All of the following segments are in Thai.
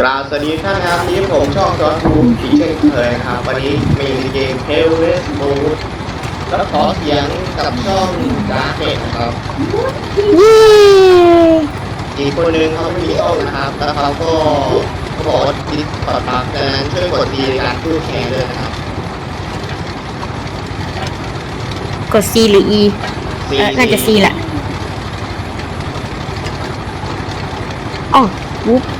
กราบสวัสดีท่านนะครับนี่ผมช่องจอร์ทูอีกเช่นเคยครับ วันนี้มีเกมเฮลเวสโ o ดแล้วขอเสียงกับช่องดาร์เกตนะครับยี่อีกคนนึงเขาไม่มีช่องนะครับแล้วเขาก็เขาบอกว่าดิสคอร์ดบักดังนั้นช่วยกดดีในการพูดแข่งด้วยนะครับกด C หรือ E เออน่าจะ C แหละอ๋อวุ๊บหืม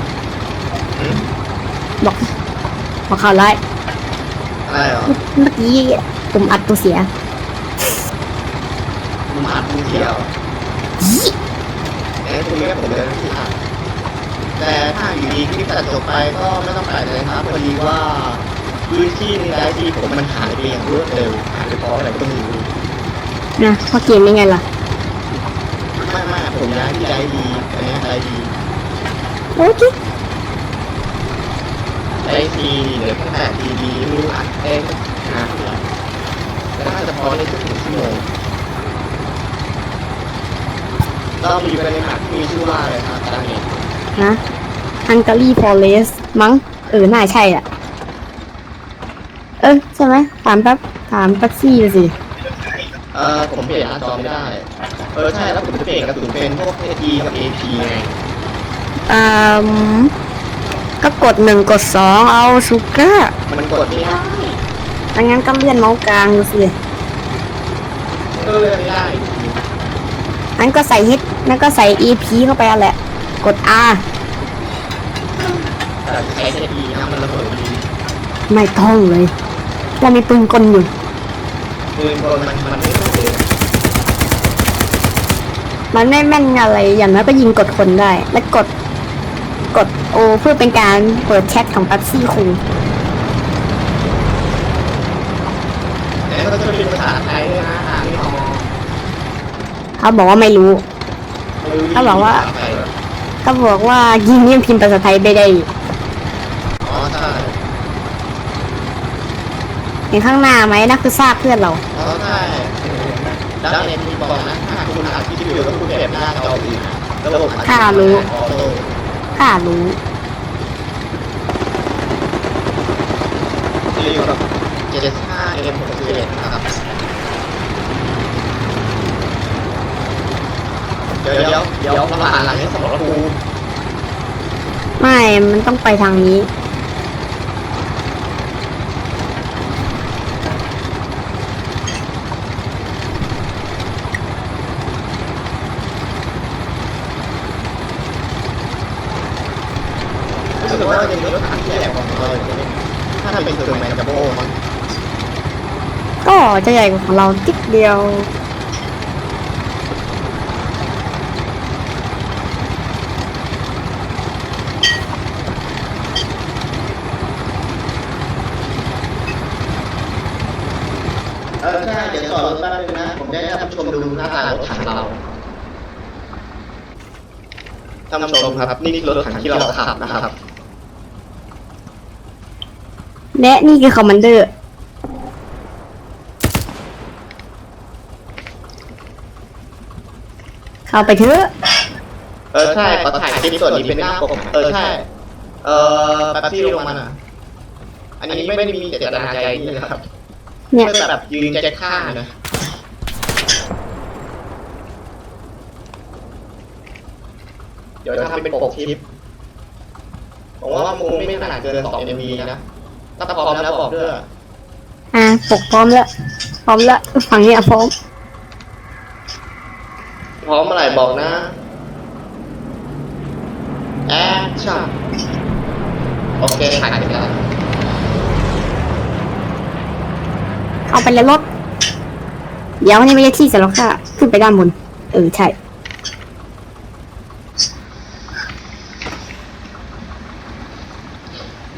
บอกบอกข่าวร้ายอะไรเหรอเมื่อกี้ผมอัดตัวเสียมันอัดมือเดียวเอ้คุณแม่ผมเลยที่อัดแต่ถ้าอยู่ดีคลิปตัดจบไปก็ไม่ต้องแปลกเลยครับพอดีว่าพื้นที่ในไลฟ์ที่ผมมันหายไปอย่างรวดเร็วหายไปเพราะอะไรก็ไม่รู้นะเพราะเกมยังไงล่ะไม่ไม่ผมย้ายที่ไดดีอันเนี้ยไดดีโอเค ไดซีเหลือแค่แปดดีดีไม่รู้อัดได้นานเท่าไหร่แต่น่าจะพอได้สักหนึ่งชั่วโมงเราไปอยู่กันในแมปที่มีชื่อว่าอะไรครับตามเองนะฮังการีฟอเรสมั้งเออน่าใช่อะ เออใช่ไหมถามแป๊บถามแป๊บซี่ดูสิเออผมเปลี่ยนหน้าจอไม่ได้ เออใช่แล้วผมจะเปลี่ยนกระสุนเป็นพวกเอทีกับเอพีไงอืม ก็กดหนึ่งกดสองเอาชูก้ามันกดไม่ได้ดังนั้นก็เลื่อนเมาส์กลางดูสิเออไม่ได้งั้นก็ใส่ฮิตนั่นก็ใส่ EP เข้าไปอะแหละ กด R แต่ใช้เอทีนะมันระเบิดดีไม่ต้องเลยเรามีปืนกลอยู่ปืนกลมันมันไม่ต้องเลยมันไม่แม่นอะไรอย่างน้อยก็ยิงกดคนได้ และกด กดโอเพื่อเป็นการเปิดแชทของปั๊บซี่คูแล้วก็จะเป็นภาษาไทยด้วยนะอ่านไม่ออกเขาบอกว่าไม่รู้ไม่รู้เขาบอกว่าภษไทยเหรอก็บอกว่ายิงเนี่ยพิมพ์ภาษาไทยไม่ได้อ๋อใช่เห็นข้างหน้าไหมนั่นคือซากเพื่อนเรา อ๋อใช่แล้วในที่บอกนะถ้าคุณอัดคลิปอยู่แล้วคุณเก็บหน้าจออื่นระบบอัดข้ารู้ออโต้ ข้ารู้ จะอยู่กับ75 M 61 นะครับเดี๋ยวเดี๋ยวเดี๋ยวเราอ่านหลังนี้สมรภูมิไม่ มันต้องไปทางนี้ รู้สึกว่าจะมีรถถัง ที่ใหญ่กว่าของเราอยู่เนี่ยถ้าทำเป็นเซอร์แมนกับโบ้มั้งก็จะใหญ่กว่าของเราติ๊กเดียวเออใช่เดี๋ยวจอรถแป๊บนึงนะ ผมจะให้ท่านผู้ชมดูหน้าตารถถังเราท่านผู้ชมครับ นี่รถถังที่เราขับนะครับ และนี่คือคอมมานเดอร์ เข้าไปเถอะ เออใช่ขอถ่ายคลิปส่วนนี้เป็นหน้าปกนะเออใช่ เออแป๊บซี่ลงมาน่ะ อันนี้ไม่ได้มีเจตนาใจนี่นะครับเนี่ยเพื่อแบบยืนจะฆ่านะเดี๋ยวทำเป็นปกคลิปผมว่ามุมไม่ขนาดเกินสองเอ็มบีนะ ถ้าพร้อมแล้วบอกด้วยอะปกพร้อมแล้วพร้อมแล้วฝั่งนี้อะพร้อมพร้อมเมื่อไหร่บอกนะแอคชั่นโอเคถ่ายไปแล้วเอาไปแล้วรถเดี๋ยวนี่ไม่ใช่ที่สำหรับข้าขึ้นไปด้านบน เออ ใช่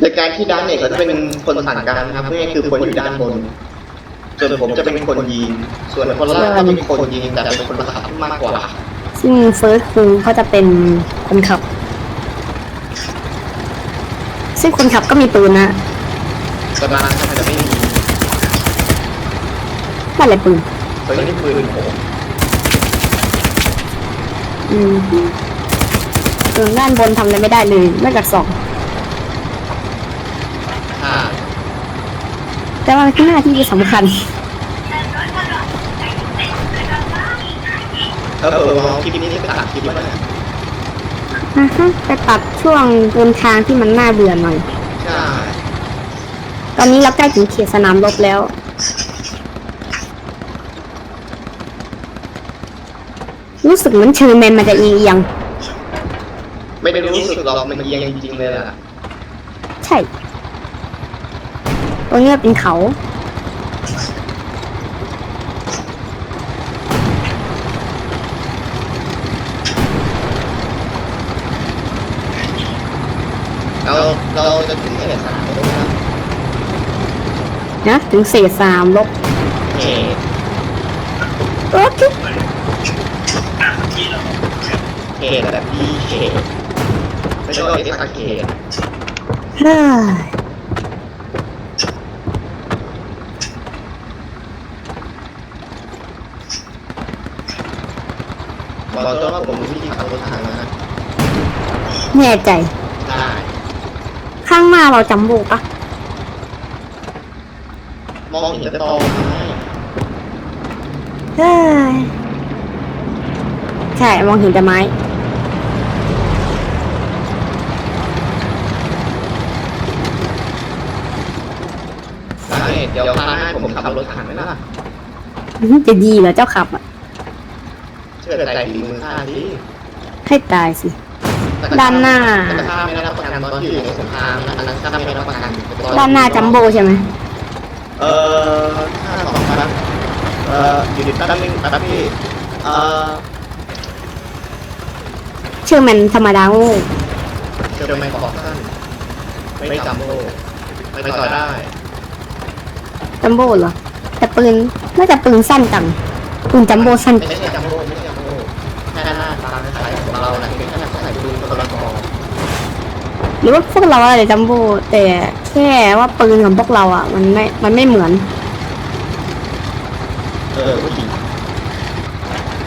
ในการที่ด้านเนี่ยเขาจะเป็นคนสั่งการนะครับเพื่อให้คือคนอยู่ด้านบน ส่วนผมจะเป็นคนยิง ส่วนคนล่างก็จะเป็นคนยิงแต่เป็นคนขับมากกว่า ซึ่งเฟิร์สคุงเขาจะเป็นคนขับ ซึ่งคนขับก็มีปืนนะแต่บางครั้งมันจะไม่มีนั่นแหละปืนส่วนนี้ปืนผมอืมส่วนด้านบนทำอะไรไม่ได้เลยนอกจากสอง แต่ว่ามันคือหน้าที่สำคัญ เออเออมองคลิปนี้นี่ไปตัดคลิปแล้วเนี่ยอะฮะไปตัดช่วงเดินทางที่มันน่าเบื่อหน่อย ใช่ตอนนี้เราใกล้ถึงเขตสนามรบแล้ว รู้สึกเหมือนเชอร์แมนมันจะเอียงไม่ได้รู้สึกหรอกมันเอียงจริงๆเลยล่ะๆใช่ ตรงนี้เป็นเขา เราเราจะถึงเขตสนามแล้วนะนะ ถึงเศษสามลบเขตโอเคเขตแบบดีเขตไม่ใช่ว่าเอสเขต เฮ้ย บอกตัวว่าผมรู้วิธีขับรถทางแล้วนะแน่ใจ ได้ข้างหน้าเราจำโบปะมองเห็นแต่ตอไม้เฮ้ยใช่มองเห็นแต่ไม้ได้เดี๋ยวพาให้ผมขับรถถังไหมล่ะ จะดีเหรอเจ้าขับอะ เชื่อใจฝีมือข้าดิให้ตายสิ ด้านหน้า แต่ข้าไม่ได้รับประกันตอนที่อยู่ในสงครามนะอันนั้นข้าไม่ได้รับประกันด้านหน้าจัมโบใช่ไหมเออข้าสองครับเอ่ออยู่ดิแป๊บนึงแป๊บพี่เอ่อเชื่อมันธรรมดาโง่เจอไม่บอกท่านไม่จำโลไม่ต่อได้จัมโบเหรอแต่ปืนน่าจะปืนสั้นจังปืนจัมโบสั้นไม่ใช่จำโลไม่ใช่จำโล แค่หน้าตาคล้ายของเรานะเป็นแค่ใส่ดูตัวละครหรือว่าพวกเราอะไรจัมโบแต่แค่ว่าปืนของพวกเราอะ มันไม่ มันไม่เหมือน เออผู้หญิง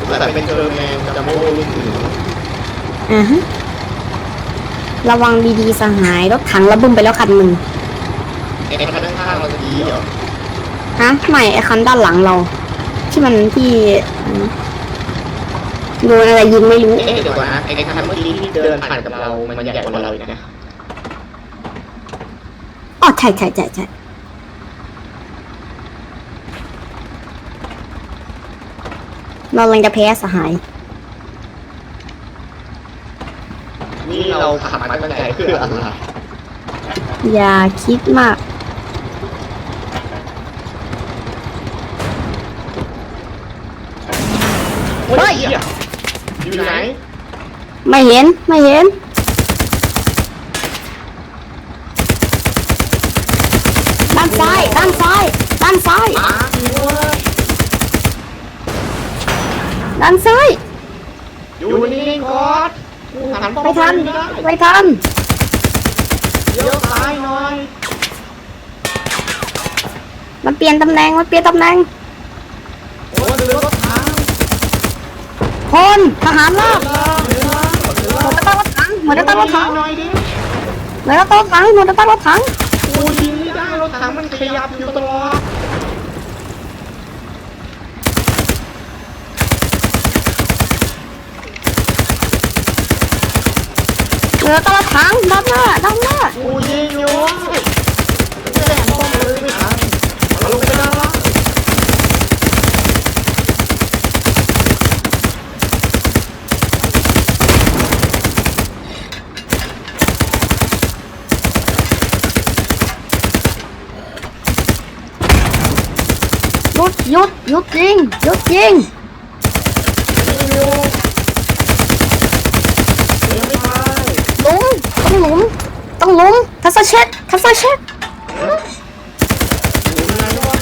แต่เป็นเจอแมนจำโลรุ่นอื่นอ่าฮะระวังดีๆสหายรถถังระบึมไปแล้วคันหนึ่งไอ้คันข้างๆเราจะดีเหรอฮะไม่ไอคันด้านหลังเรา ที่มันที่อืม โดนอะไรยิงไม่รู้เอ๊ะเดี๋ยวก่อนนะไอ้คันเมื่อกี้ที่เดินผ่านกับเรา มันใหญ่กว่าเราอีกนะอ๋อใช่ใช่ใช่ใช่เรากำลังจะแพ้สหาย นี่เราขับมาตั้งใจเพื่ออะไรอย่าคิดมาก เฮ้ย อยู่ไหน ไม่เห็น ไม่เห็น ด้านซ้าย ด้านซ้าย ด้านซ้าย มาอยู่ด้านซ้าย อยู่นี่ก่อนกูหันป้อมไม่ทัน ไม่ได้ไม่ทัน เดี๋ยวซ้ายหน่อย มันเปลี่ยนตำแหน่ง มันเปลี่ยนตำแหน่ง โอ้เรือรถถัง คน ทหารลาบเหมือหมดจะตั้งรถถังหมดจะตั้งรถถังหน่อยดิหมดจะตั้งรถถังหมดจะตั้งรถถังกูยิงไม่ได้รถถังมันขยับอยู่ตลอดหมดจะตั้งรถถังด้านหน้าด้านหน้ากูยิงอยู่ไม่ได้ป้อมเลยไม่ทันเอาลงไปด้านล่าง หยุดหยุดหยุดยิงหยุดยิงยิงอยู่ยังไม่ตายหลุมต้องหลุมต้องหลุมทัศเช็ดทัศเช็ดอยู่ไหนวะ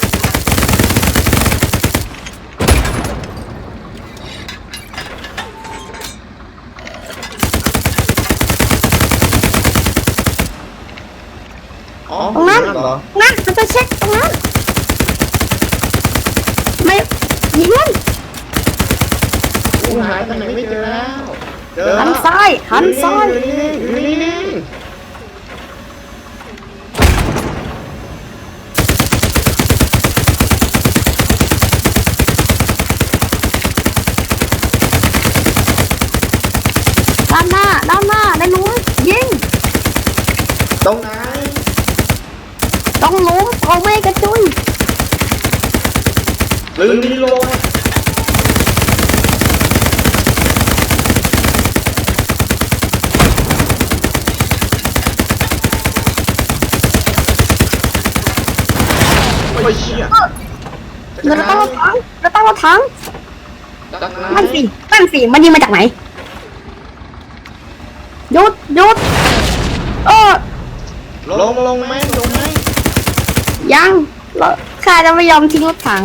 อ๋อตรงนั้นเหรอนั่นทัศเช็ดตรงนั้น ยิงมันหายไปไหนไม่เจอแล้วหันซ้ายหันซ้ายยู่นี่นี่นี่ด้านหน้าด้านหน้าในหลุมยิงตรงไหนต้องลุมเอาไม่กระจุย ลืมรีโหลดโอ้ยเชี่ยเดี๋ยวเราต้องเอาถังเราต้องเอาถังจากไหนนั่นสินั่นสิมันยิงมาจากไหนหยุดหยุดเออลงลงไหมลงไหมยังเราข้าจะไม่ยอมทิ้งรถถัง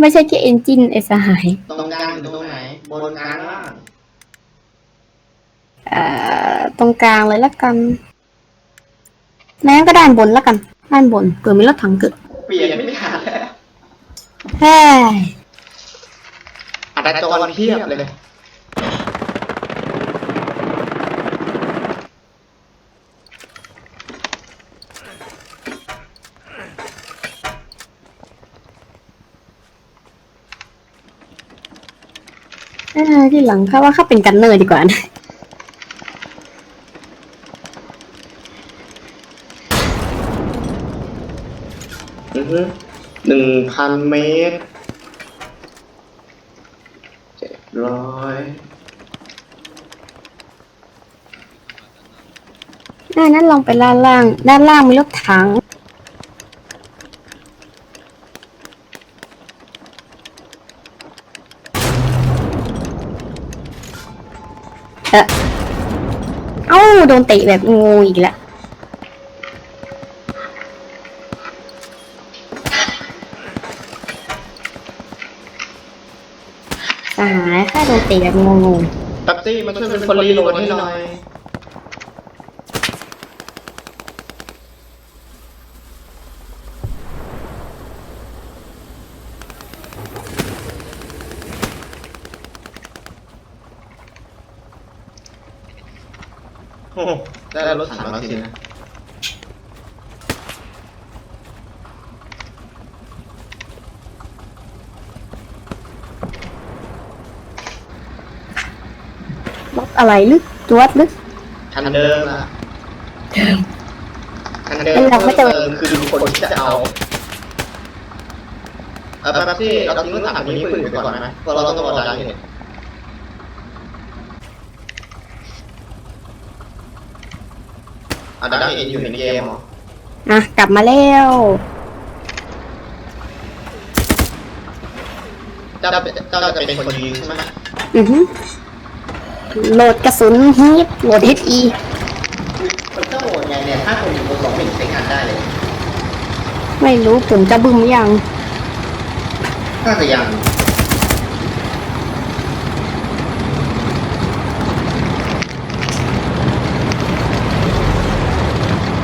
ไม่ใช่แค่เอนจินไอสหาย ตรงกลางอยู่ตรงไหน บนกลางล่างเอ่อตรงกลางเลยละกันแม้ก็ด้านบนละกัน ด้านบนเผื่อมีรถถังเกิดเปลี่ยนไม่ขาดแล้วเฮ้ยอัตราจรเพียบเลย ที่หลังข้าว่าข้าเป็นกันเนอร์ดีกว่านะอือฮึหนึ่งพันเมตรเจ็ดร้อยอ่านั้นลองไปด้านล่าง ด้านล่างมีรถถัง โดนเตะแบบงูอีกแล้วสหายค่าโดนเตะแบบงูแป๊บซี่มาช่วยเป็นคนรีโหลดให้หน่อย โอ้โหได้รถถังแล้วสินะ รถ อะไรลึกจวดลึก คันเดิมอะคันเดิมเอ้ยเราไม่เจอเติมคือคนที่จะเอาเออแป๊บซี่เราทิ้งรถถังนี้ปืนไปก่อนไหมเพราะเราต้องรอดันเนี่ยอะดันเห็นอยู่ในเกมเหรออะกลับมาแล้วเจ้าเจ้าจะเป็นคนยิงใช่ไหมอือฮึ โหลดกระสุนฮีทโหลดเออีมันก็โหดไงเนี่ยถ้าคนอยู่บนสองไม่ใช้งานได้เลย ไม่รู้ผมจะบึ้มยังน่าจะยัง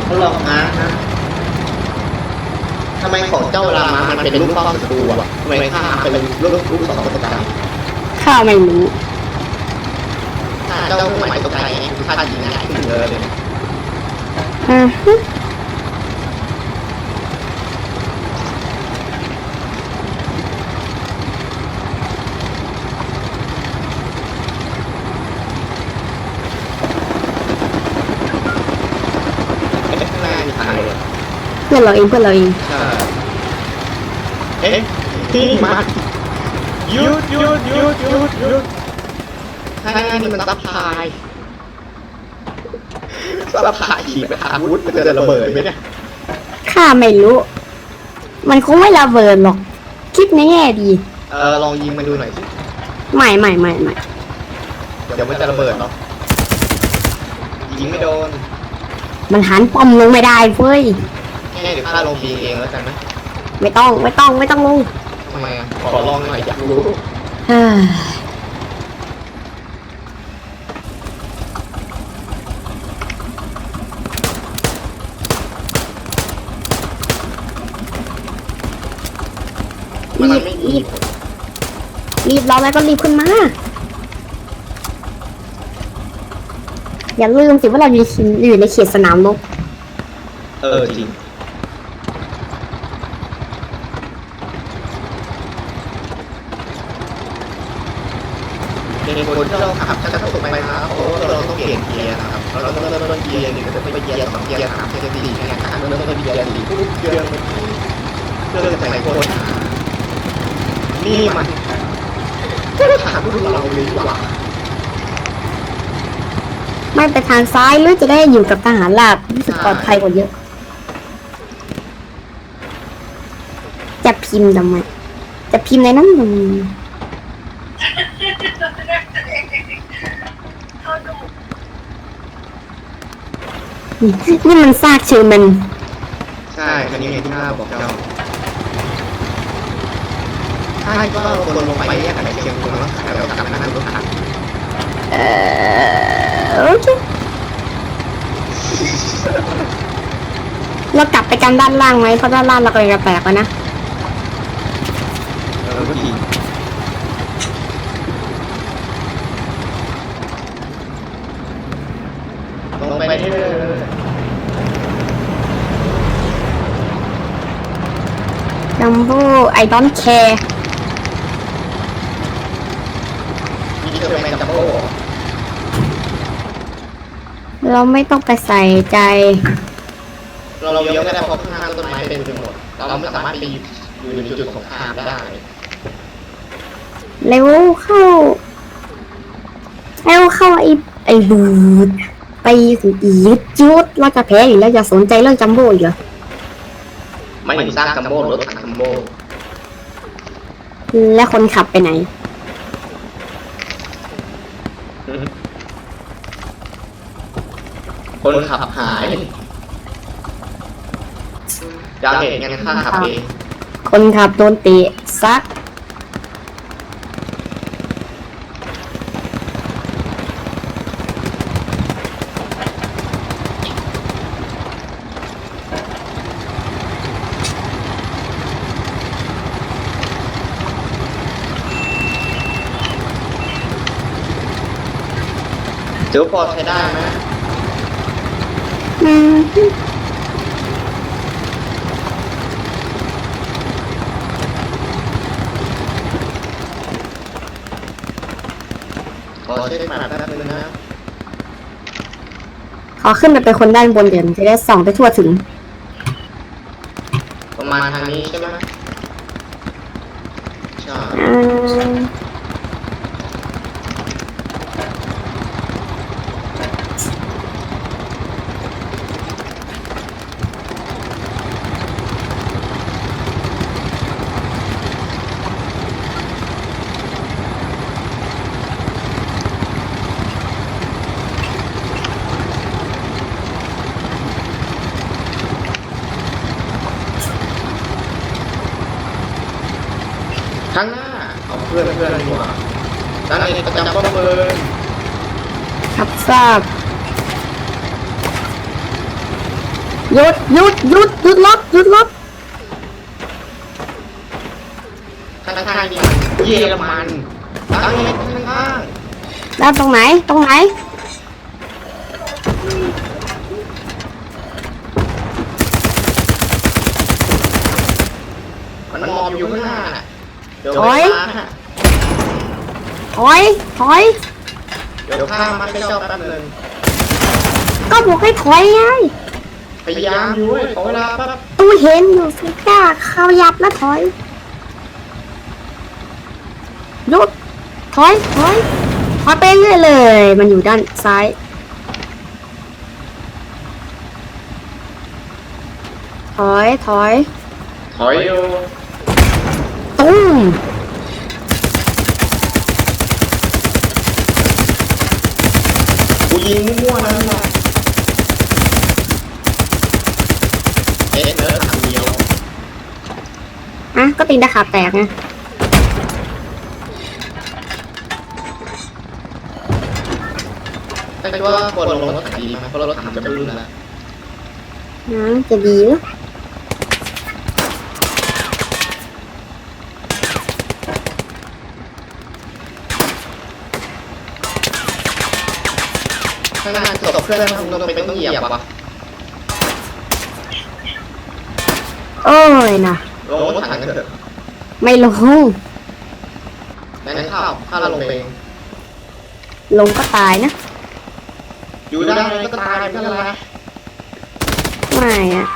เขาลองอาร์ตนะทำไมของเจ้ารามามันเป็นรูปเป้าศัตรูอะทำไมข้าเป็นรูปรูปสองตัวการข้าไม่รู้ ถ้าเจ้าหมายตัวการไงคือข้ายิงง่ายขึ้นเลยอ่าฮะข้างหน้ามีทางเลยเพื่อนเราเองเพื่อนเราเองเอ๊ะที่มาหยุดหยุดหยุดหยุดหยุด ข้างหน้านี่มันซับพลายซับพลายขี่ไปอาวุธมันจะระเบิดไหมเนี่ยข้าไม่รู้ มันคงไม่ระเบิดหรอก คิดในแง่ดี เออลองยิงมันดูหน่อยสิไม่ไม่ไม่ไม่เดี๋ยวมันจะระเบิดเนาะยิงไม่โดน มันหันป้อมลงไม่ได้เฟ้ยแค่เดี๋ยวข้าลงยิงเองแล้วกันนะไม่ต้องไม่ต้องไม่ต้องลงทำไมอะขอลองหน่อยอยากรู้ เฮ้ยมันไม่มีอีรีบรอแล้วก็รีบขึ้นมา อย่าลืมสิว่าเราอยู่ในอยู่ในเขตสนามรบเออจริงเป็นคนที่เราขับจะต้องตกไปนะครับเพราะว่าเราต้องเปลี่ยนเกียร์นะครับเราต้องเริ่มต้นเกียร์หนึ่งก็จะเป็นเกียร์สองเกียร์สามเกียร์สี่เกียร์ห้าเริ่มต้นเกียร์สี่ปุ๊บเกียร์มันเริ่มจากไหนคน นี่มันก็ถามพวกเราเลยว่าไม่ไปทางซ้ายหรือจะได้อยู่กับทหารราบรู้สึกปลอดภัยกว่าเยอะ จะพิมพ์ทำไมจะพิมพ์ในนั้นมันนี่นี่มันซากเชอร์แมัน ใช่ อันนี้ที่หน้าบอกเจ้าใช่ก็คนลงไปแยกกันในเชียงคงแล้วขายเรากลับมานั่งรถถังเออโอเคเรากลับไปกันด้านล่างไหมเพราะด้านล่างเรากำลังจะแตกแล้วนะเออก็ดีลงไปได้เลยจัมโบ้ไอดอนแคร์ มีเชอร์แมนจัมโบ้ เราไม่ต้องไปใส่ใจ เราเราเลี้ยวไม่ได้เพราะข้างหน้าต้นไม้เต็มไปหมด เราไม่สามารถไปอยู่ในจุดสงครามได้เร็วเข้าเร็วเข้าไอไอบูดไปถึงอียุดยุดเราจะแพ้อยู่แล้วอย่าสนใจเรื่องจัมโบ้อีกเหรอไม่ถึงสร้างจัมโบ้รถถังจัมโบ้และคนขับไปไหน คนขับหายดาเมจงั้นค่าขับเองคนขับโดนเตะซัก เดี๋ยวพอใช้ได้ไหมอืม ขอเช็คแมปแป๊บนึงนะขอขึ้นไปเป็นคนด้านบนเดี๋ยวจะได้ส่องไปทั่วถึง ประมาณทางนี้ใช่ไหมใช่อืม ข้างหน้าเอาเพื่อนเพื่อนดีกว่าด้านในประจำป้อมปืนครับทราบหยุดหยุดหยุดหยุดรถหยุดรถข้างๆนี่เยอรมันด้านในข้างด้านตรงไหนตรงไหน ๆมันมอมอยู่ข้างหน้าน่ะเดี๋ยว โอ๊ย มาฮะ ถ อย ถอย เดี๋ยวข้ามมาให้เจ้าแป๊บนึงก็บอกให้ถอยไงพยายามอยู่เว้ยขอเวลาแป๊บตูเห็นอยู่สิกล้าเข้ายับแล้วถอยหยุดถอย ถอย ถอยไปเรื่อยเลย มันอยู่ด้านซ้าย ถอย ถอย ถอยอยู่ ตุ้ม ยิงมั่วๆนั่นแหละเอ๊ะเนื้อถังเดียวอะก็ตีนตะขาบแตกไงแต่ว่าคนลงรถถังดีไหมเพราะรถถังจะไม่รุ่นแล้วนะจะดีเห รอข้างหน้าตกเครื่องต้องลงไปต้องเหยียบวะโอ้ยนะลงรถถังกันเถอะไม่ลงงั้นข้าวข้าวเราลงไปเองลงก็ตายนะอยู่ได้ก็ตายไม่เป็นไรไม่อะ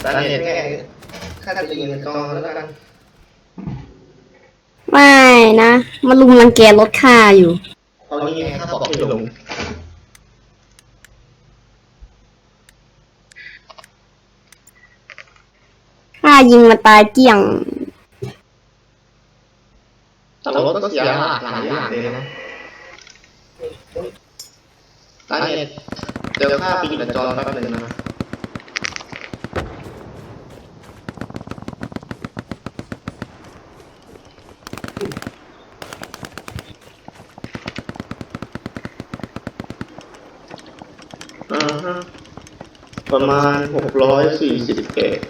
แต่เน็ตแค่ค่าจะยิงกองแล้วกันไม่ นะมาลุมรังแกรถค่าอยู่ ตอนนี้ไงข้าบอกให้ลงค่ายิงมาตายเกลี้ยง แต่รถก็เสียหลายอย่างเลยนะตาเน็ตเดี๋ยวข้าไปหยิบจอแป๊บนึงนะ ประมาณหกร้อยสี่สิบเอ็ดเ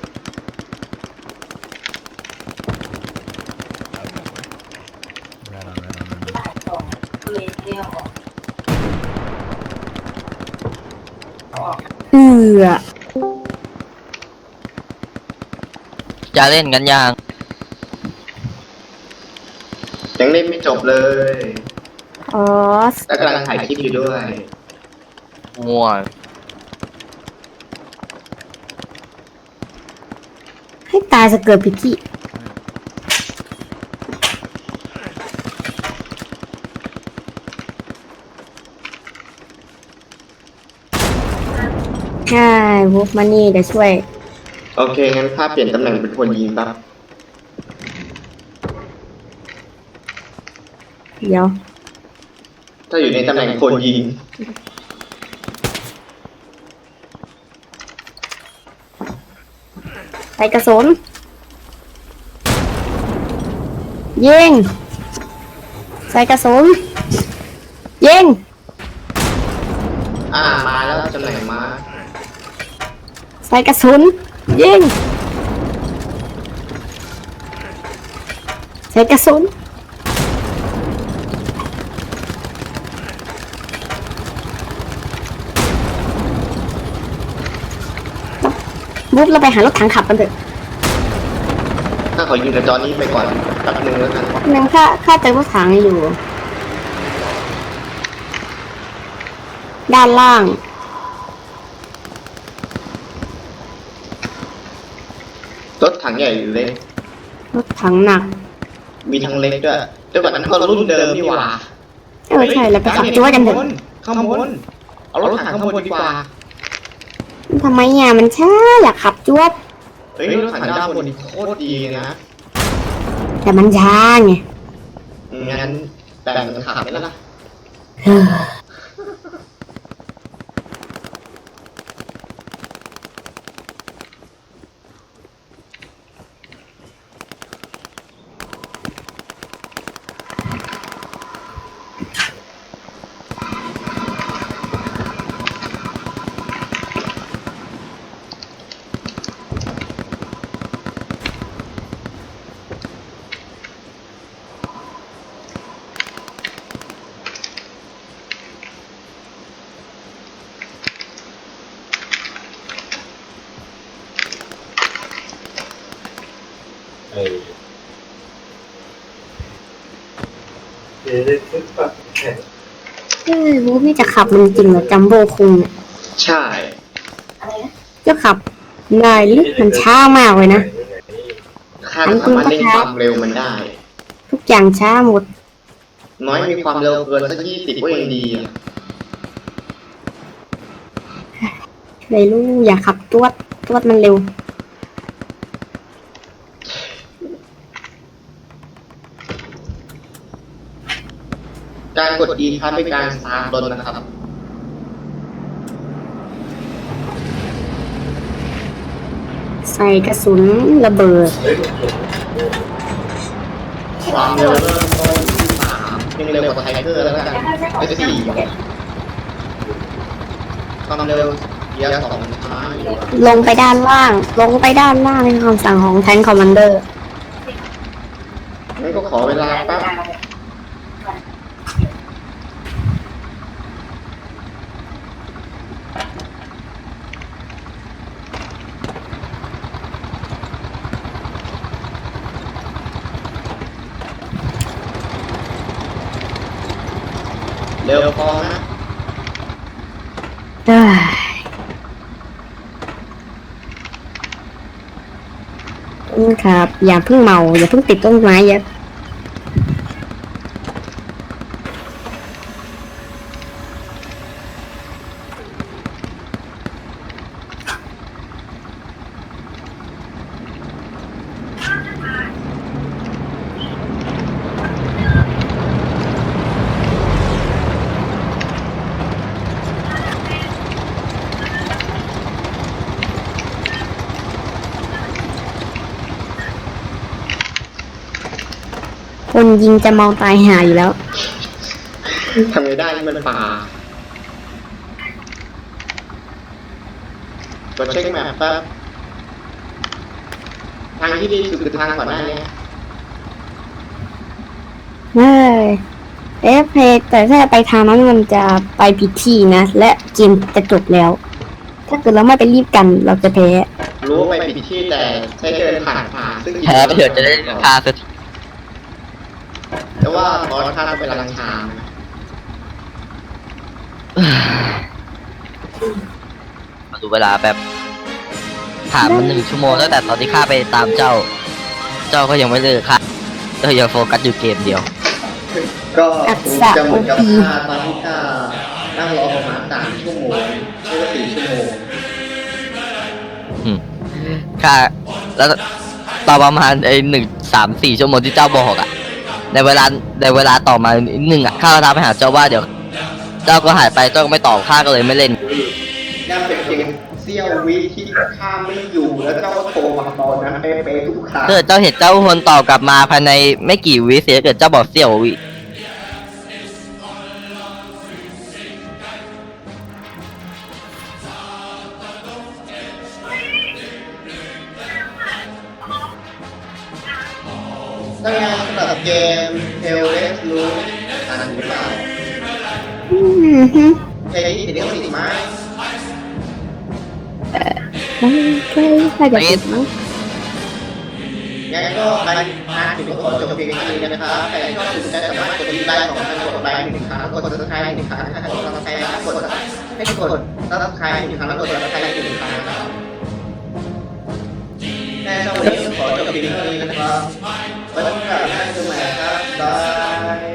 เอือจะเล่นกันยังยังเล่นไม่จบเลย อ๋อ และกำลังถ่ายคลิปอยู่ด้วย มั่ว ให้ตายสเกิร์ตพิกี้ใช่วุฟมานี่เดี๋ยวช่วย โอเค งั้นภาพเปลี่ยนตำแหน่งเป็นคนยิงครับ เดี๋ยว ถ้าอยู่ในตำแหน่งคนยิงใส่กระสุน ยิง ใส่กระสุนยิง อ่ามาแล้วตำแหน่งมาใส่กระสุนยิง ใส่กระสุนบุ๊บเราไปหารถถังขับกันเถอะถ้า ขอยิงกระจอนี้ไปก่อนแป๊บนึงแล้วกันนึงค่าค่าเจอรถถังอยู่ ด้านล่าง รถถังใหญ่หรือเล็กรถถังหนัก มีทั้งเล็กด้วยเดี๋ยวก่อนนั้นก็รุ่นเดิมนี่หว่าเออใช่แล้วไปขับจ้วกันเถอะข้างบนเอารถถังข้างบนดีกว่าทำไมอะมันช้าอยากขับจ้วบ เฮ้ยรถถังด้านบนนี่โคตรดีนะแต่มันช้าไงงั้นแบ่งกันขับไหมล่ะเฮ้อ เฮ้ยวูฟนี่จะขับมันจริงเหรอจัมโบ้คุงเนี่ยใช่ จะขับได้หรือมันช้ามากเลยนะ ข้าก็สามารถเร่งความเร็วมันได้ ทุกอย่างช้าหมด น้อยมีความเร็วเกินสักยี่สิบก็ยังดีอะเลยรู้อย่าขับตัวดตัวดมันเร็ว การกด E ครับเป็นการสตาร์ทรถนะครับ ใส่กระสุนระเบิด ความเร็วเริ่มต้นที่สามยังเร็วกว่าไทเกอร์แล้วกันไอ้สี่ความเร็วเยอะสองช้าอยู่ลงไปด้านล่าง ลงไปด้านล่างในคำสั่งของแทนคอมมานเดอร์งั้นก็ขอเวลาแป๊บเร็วพอนะ เอ้ยอืม ครับ อย่าเพิ่งเมา อย่าเพิ่งติดต้นไม้เยอ ยิงจะเมาตายหาอยู่แล้ว ทำไงได้นี่มันป่าก็เช็คแมปแป๊บทางที่ดีสุดคือทางก่อนหน้านี้เฮ้ยเอ๊ะเพแต่ถ้าไปทางนั้นมันจะไปผิดที่นะ และเกมจะจบแล้ว ถ้าเกิดเราไม่ไปรีบกันเราจะแพ้ รู้ว่าไปผิดที่แต่ใช้เดินผ่านป่าซึ่งแพ้ไปเถอะจะได้ฆ่าสักที แต่ว่าบอสท่านเป็นลังชามมาดูเวลาแบบผ่านมาหนึ่งชั่วโมงตั้งแต่ตอนที่ข้าไปตามเจ้า เจ้าก็ยังไม่เลิกค่ะเจ้ายังโฟกัสอยู่เกมเดียว ก็คงจะเหมือนกับข้าตอนที่ข้านั่งรอประมาณสามชั่วโมงไม่ก็สี่ชั่วโมงอืมค่ะ แล้วตอนประมาณไอ้หนึ่งสามสี่ชั่วโมงที่เจ้าบอกอะ ในเวลาในเวลาต่อมานิดหนึ่งอะข้าก็ทักไปหาเจ้าว่าเดี๋ยว เจ้าก็หายไปเจ้าก็ไม่ตอบข้าก็เลยไม่เล่นนั่นเป็นเพียงเสี้ยววิที่ข้าไม่อยู่แล้วเจ้าก็โทรมาตอนนั้นเป๊ะๆทุกครั้งถ้าเกิดเจ้าเห็นเจ้าคนตอบกลับมาภายในไม่กี่วิเสียเกิดเจ้าบอกเสี่ยววิาจะติดมั้งงั้นก็ไปมาถึงก็ขอจบเพียงแค่นี้นะครับใครชอบถูกใจสามารถกดติดไลค์ของทานกดไลค์หนึ่งครั้งกดซับสไครต์หนึ่งครั้งถ้ากดซับสไครต์แล้วกดให้กดซับสไครต์หนึ่งครั้งแล้วกดซับสไครต์หนึ่งครั้งนะครับแน่ชอบวันนี้ก็ขอจบเพียงเท่านี้นะครับไว้พบกันใหม่ครับบาย